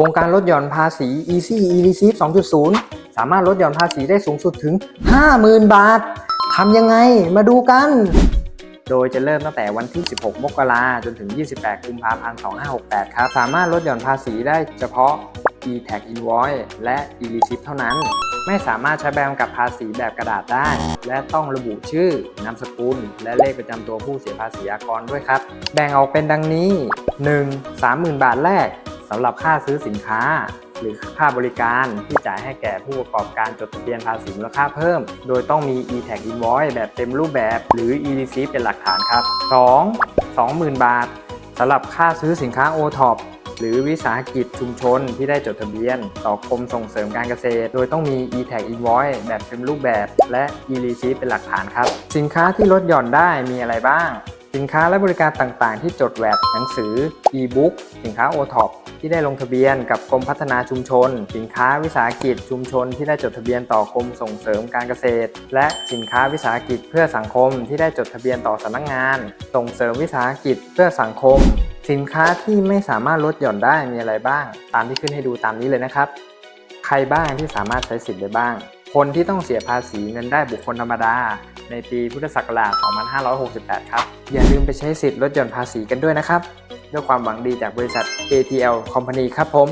โครงการลดหย่อนภาษี Easy e-receipt 2.0 สามารถลดหย่อนภาษีได้สูงสุดถึง 50,000 บาท ทำยังไง มาดูกัน โดยจะเริ่มตั้งแต่วันที่ 16 มกราจนถึง 28 กุมภาพันธ์ 2568 ครับ สามารถลดหย่อนภาษีได้เฉพาะ e-tax invoice และ e-receipt เท่านั้น ไม่สามารถใช้ใบกำกับภาษีแบบกระดาษได้ และต้องระบุชื่อ นามสกุล และเลขประจำตัวผู้เสียภาษีอากรด้วยครับ แบ่งออกเป็นดังนี้ 1. 30,000 บาทแรก สำหรับค่าซื้อสินค้า หรือค่าบริการที่จ่ายให้แก่ผู้ประกอบการจดทะเบียนภาษีมูลค่าเพิ่ม โดยต้องมี e-tax invoice แบบเต็มรูปแบบหรือ e-receipt เป็นหลักฐานครับ 2. 20,000 บาทสำหรับค่าซื้อสินค้า o-top หรือวิสาหกิจชุมชนที่ได้จดทะเบียน ต่อกรมส่งเสริมการเกษตร โดยต้องมี e-tax invoice แบบเต็มรูปแบบ และ e-receipt เป็นหลักฐานครับ สินค้าที่ลดหย่อนได้มีอะไรบ้าง สินค้าและบริการต่างๆ ที่จดแวดหนังสือ e-book สินค้า o-top ที่ได้ลงทะเบียนกับกรมพัฒนาชุมชน สินค้าวิสาหกิจชุมชน ที่ได้จดทะเบียนต่อกรมส่งเสริมการเกษตร และสินค้าวิสาหกิจเพื่อสังคมที่ได้จดทะเบียนต่อสำนักงาน ส่งเสริมวิสาหกิจเพื่อสังคม สินค้าที่ไม่สามารถลดหย่อนได้มีอะไรบ้าง ตามที่ขึ้นให้ดูตามนี้เลยนะครับ ใครบ้างที่สามารถใช้สิทธิ์ได้บ้าง คนที่ต้องเสียภาษีเงินได้บุคคลธรรมดา ในปีพุทธศักราช 2568 ครับ อย่าลืมไปใช้สิทธิ์ลดหย่อนภาษีกันด้วยนะครับ ด้วยความหวังดีจากบริษัท ATL Company ครับผม